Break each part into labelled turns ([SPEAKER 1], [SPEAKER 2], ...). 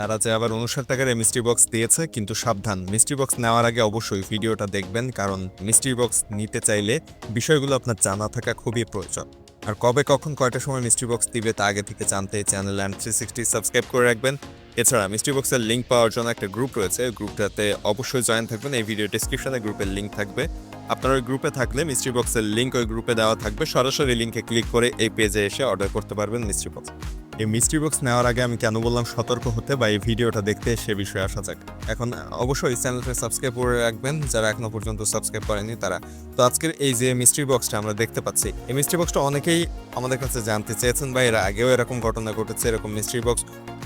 [SPEAKER 1] তারা যে আবার উনষাট টাকার মিস্ট্রি বক্স দিয়েছে, কিন্তু সাবধান। মিস্ট্রি বক্স নেওয়ার আগে অবশ্যই ভিডিওটা দেখবেন, কারণ মিস্ট্রি বক্স নিতে চাইলে বিষয়গুলো আপনার জানা থাকা খুবই প্রয়োজন। আর কবে কখন কয়টা সময় মিস্ট্রি বক্স দিবে তা আগে থেকে জানতে channel and three sixty subscribe করে রাখবেন। এছাড়া মিস্ট্রি বক্সের লিঙ্ক পাওয়ার জন্য একটা গ্রুপ রয়েছে গ্রুপটাতে অবশ্যই জয়েন থাকবেন। এই ভিডিও ডিসক্রিপশনে গ্রুপের লিঙ্ক থাকবে। আপনার ওই গ্রুপে থাকলে মিস্ট্রি বক্সের লিঙ্ক ওই গ্রুপে দেওয়া থাকবে। সরাসরি লিঙ্কে ক্লিক করে এই পেজে এসে অর্ডার করতে পারবেন মিস্ট্রি বক্স এই মিস্ট্রি বক্স নেওয়ার আগে আমি কেন বললাম সতর্ক হতে বা এই ভিডিওটা দেখতে সে বিষয়ে আসা যাক। এখন অবশ্যই চ্যানেলটা সাবস্ক্রাইব করে রাখবেন, যারা এখনও পর্যন্ত সাবস্ক্রাইব করেনি তারা। তো আজকের এই যে মিস্ট্রি বক্সটা আমরা দেখতে পাচ্ছি, এই মিস্ট্রি বক্সটা অনেকেই আমাদের কাছে জানতে চেয়েছেন বা এর আগেও এরকম ঘটনা ঘটেছে, এরকম মিস্ট্রি বক্স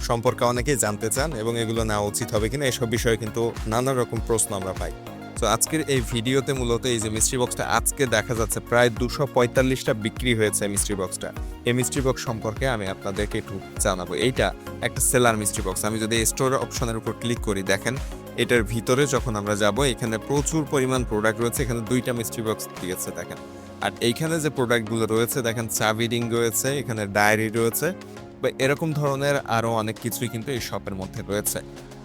[SPEAKER 1] সম্পর্কে অনেকেই জানতে চান এবং এগুলো নেওয়া উচিত হবে কিনা, এসব বিষয়ে কিন্তু নানা রকম প্রশ্ন আমরা পাই। তো আজকের এই ভিডিওতে মূলত এই যে মিস্ট্রি বক্সটা আজকে দেখা যাচ্ছে প্রায় দুশো পঁয়তাল্লিশটা বিক্রি হয়েছে মিস্ট্রি বক্সটা এই মিস্ট্রি বক্স সম্পর্কে আমি আপনাদেরকে একটু জানাব। এইটা একটা সেলার মিস্ট্রি বক্স আমি যদি স্টোর অপশনের উপর ক্লিক করি, দেখেন, এটার ভিতরে যখন আমরা যাব, এখানে প্রচুর পরিমাণ প্রোডাক্ট রয়েছে। এখানে দুইটা মিস্ট্রি বক্স দিয়েছে, দেখেন। আর এইখানে যে প্রোডাক্টগুলো রয়েছে, দেখেন, চাবি রিং রয়েছে, এখানে ডায়েরি রয়েছে। বা এরকম ধরনের আরও অনেক কিছুই কিন্তু এই শপের মধ্যে রয়েছে।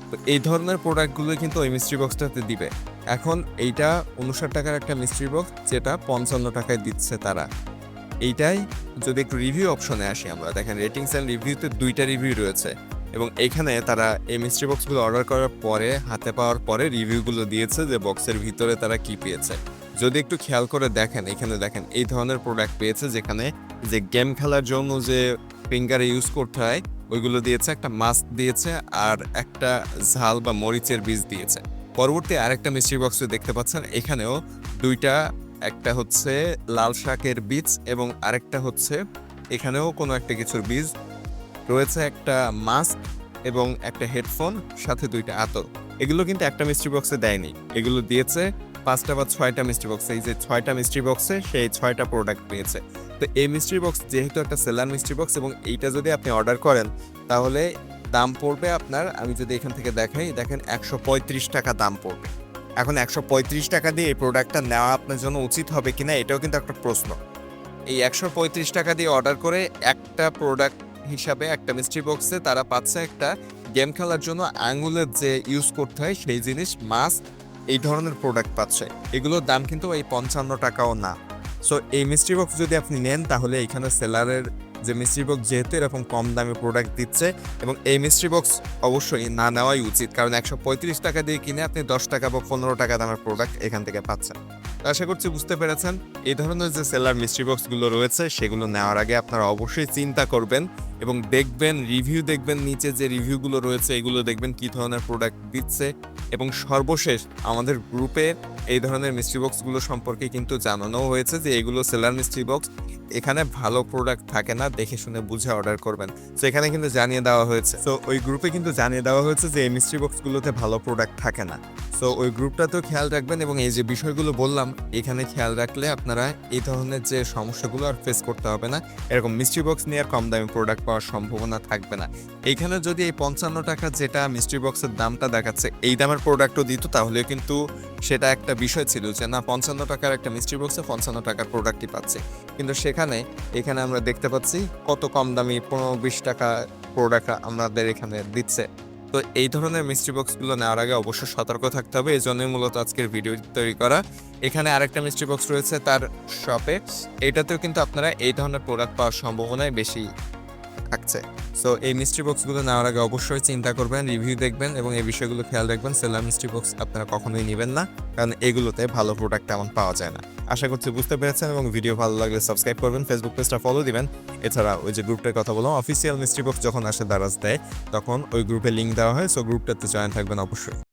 [SPEAKER 1] তো এই ধরনের প্রোডাক্টগুলো কিন্তু ওই মিস্ট্রি বক্সটাতে দিবে। এখন এইটা উনষাট টাকার একটা মিস্ট্রি বক্স যেটা পঞ্চান্ন টাকায় দিচ্ছে তারা। এইটাই যদি একটু রিভিউ অপশনে আসি আমরা, দেখেন রেটিংস অ্যান্ড রিভিউতে দুইটা রিভিউ রয়েছে। এবং এখানে তারা এই মিস্ট্রি বক্সগুলো অর্ডার করার পরে, হাতে পাওয়ার পরে রিভিউগুলো দিয়েছে যে বক্সের ভিতরে তারা কি পেয়েছে। যদি একটু খেয়াল করে দেখেন, এখানে দেখেন এই ধরনের প্রোডাক্ট পেয়েছে যেখানে যে গেম খেলার জন্য যে ফিঙ্গারে ইউজ করতে হয় ওইগুলো দিয়েছে, একটা মাস্ক দিয়েছে আর একটা ঝাল বা মরিচের বীজ দিয়েছে। পরবর্তী আরেকটা মিস্ট্রি বক্স দেখতে পাচ্ছেন, এখানেও দুইটা, একটা হচ্ছে লাল শাকের বীজ এবং আরেকটা হচ্ছে এখানেও কোনো একটা কিছুর বীজ। রয়েছে একটা মাস্ক এবং একটা হেডফোন, সাথে দুইটা আতর। এগুলো কিন্তু একটা মিস্ট্রি বক্সে দেয়নি। এগুলো দিয়েছে পাঁচটা বা ছয়টা মিস্ট্রি বক্সে এই যে ছয়টা মিস্ট্রি বক্সে সেই ছয়টা প্রোডাক্ট পেয়েছে তো এই মিস্ট্রি বক্স যেহেতু একটা সেলার মিস্ট্রি বক্স এবং এইটা যদি আপনি অর্ডার করেন, তাহলে দাম পড়বে আপনার, আমি যদি এখান থেকে দেখাই, দেখেন একশো পঁয়ত্রিশ টাকা দাম পড়বে। এখন একশো পঁয়ত্রিশ টাকা দিয়ে এই প্রোডাক্টটা নেওয়া আপনার জন্য উচিত হবে কিনা, এটাও কিন্তু একটা প্রশ্ন। এই একশো পঁয়ত্রিশ টাকা দিয়ে অর্ডার করে একটা প্রোডাক্ট হিসাবে, একটা মিস্ট্রি বক্সে তারা পাচ্ছে একটা গেম খেলার জন্য আঙুলের যে ইউজ করতে হয়, সেই জিনিস মাছ এই ধরনের প্রোডাক্ট পাচ্ছে। এগুলোর দাম কিন্তু এই পঞ্চান্ন টাকাও না। সো এই মিস্ট্রি বক্স যদি আপনি নেন, তাহলে এখানে সেলারের যে মিস্ট্রি বক্স যেহেতু এরকম কম দামে প্রোডাক্ট দিচ্ছে এবং এই মিস্ট্রি বক্স অবশ্যই না নেওয়াই উচিত। কারণ একশো পঁয়ত্রিশ টাকা দিয়ে কিনে আপনি দশ টাকা বা পনেরো টাকা দামের প্রোডাক্ট এখান থেকে পাচ্ছেন। আশা করছি বুঝতে পেরেছেন, এই ধরনের যে সেলার মিস্ট্রি বক্সগুলো রয়েছে, সেগুলো নেওয়ার আগে আপনারা অবশ্যই চিন্তা করবেন এবং দেখবেন রিভিউ দেখবেন, নিচে যে রিভিউগুলো রয়েছে, এগুলো দেখবেন কী ধরনের প্রোডাক্ট দিচ্ছে এবং সর্বশেষ আমাদের গ্রুপে এই ধরনের মিস্ট্রি বক্সগুলো সম্পর্কে কিন্তু জানানো হয়েছে যে এগুলো সেলার মিস্ট্রি বক্স এখানে ভালো প্রোডাক্ট থাকে না, দেখে শুনে বুঝে অর্ডার করবেন। তো এখানে কিন্তু জানিয়ে দেওয়া হয়েছে। তো ওই গ্রুপে কিন্তু জানিয়ে দেওয়া হয়েছে যে, এই মিস্ট্রি বক্সগুলোতে ভালো প্রোডাক্ট থাকে না। সো ওই গ্রুপটাতেও খেয়াল রাখবেন এবং এই যে বিষয়গুলো বললাম, এখানে খেয়াল রাখলে আপনারা এই ধরনের যে সমস্যাগুলো আর ফেস করতে হবে না। এরকম মিস্ট্রি বক্স নিয়ে আর কম দামি প্রোডাক্ট পাওয়ার সম্ভাবনা থাকবে না। এইখানে যদি এই পঞ্চান্ন টাকা যেটা মিস্ট্রি বক্সের দামটা দেখাচ্ছে, এই দামের প্রোডাক্টও দিত তাহলে কিন্তু সেটা একটা বিষয় ছিল যে, না, পঞ্চান্ন টাকার একটা মিস্ট্রি বক্সে পঞ্চান্ন টাকার প্রোডাক্টই পাচ্ছে। কিন্তু সেখানে এখানে আমরা দেখতে পাচ্ছি কত কম দামি পনেরো বিশ টাকা প্রোডাক্ট আমাদের এখানে দিচ্ছে। তো এই ধরনের মিস্ট্রি বক্সগুলো নেওয়ার আগে অবশ্যই সতর্ক থাকতে হবে, এই জন্যই মূলত আজকের ভিডিও তৈরি করা। এখানে আরেকটা মিস্ট্রি বক্স রয়েছে তার শপে এটাতেও কিন্তু আপনারা এই ধরনের প্রোডাক্ট পাওয়ার সম্ভাবনাই বেশি থাকছে। সো এই মিস্ট্রি বক্সগুলো নেওয়ার আগে অবশ্যই চিন্তা করবেন রিভিউ দেখবেন এবং এই বিষয়গুলো খেয়াল রাখবেন, সেলার মিস্ট্রি বক্স আপনারা কখনোই নেবেন না, কারণ এগুলোতে ভালো প্রোডাক্ট তেমন পাওয়া যায় না। আশা করছি বুঝতে পেরেছেন এবং ভিডিও ভালো লাগলে সাবস্ক্রাইব করবেন ফেসবুক পেজটা ফলো দিবেন। এছাড়া ওই যে গ্রুপটার কথা বললাম অফিসিয়াল মিস্ট্রি বক্স যখন আসে দারাজ দেয় তখন ওই গ্রুপে লিঙ্ক দেওয়া হয় সো গ্রুপটাতে জয়েন থাকবেন অবশ্যই।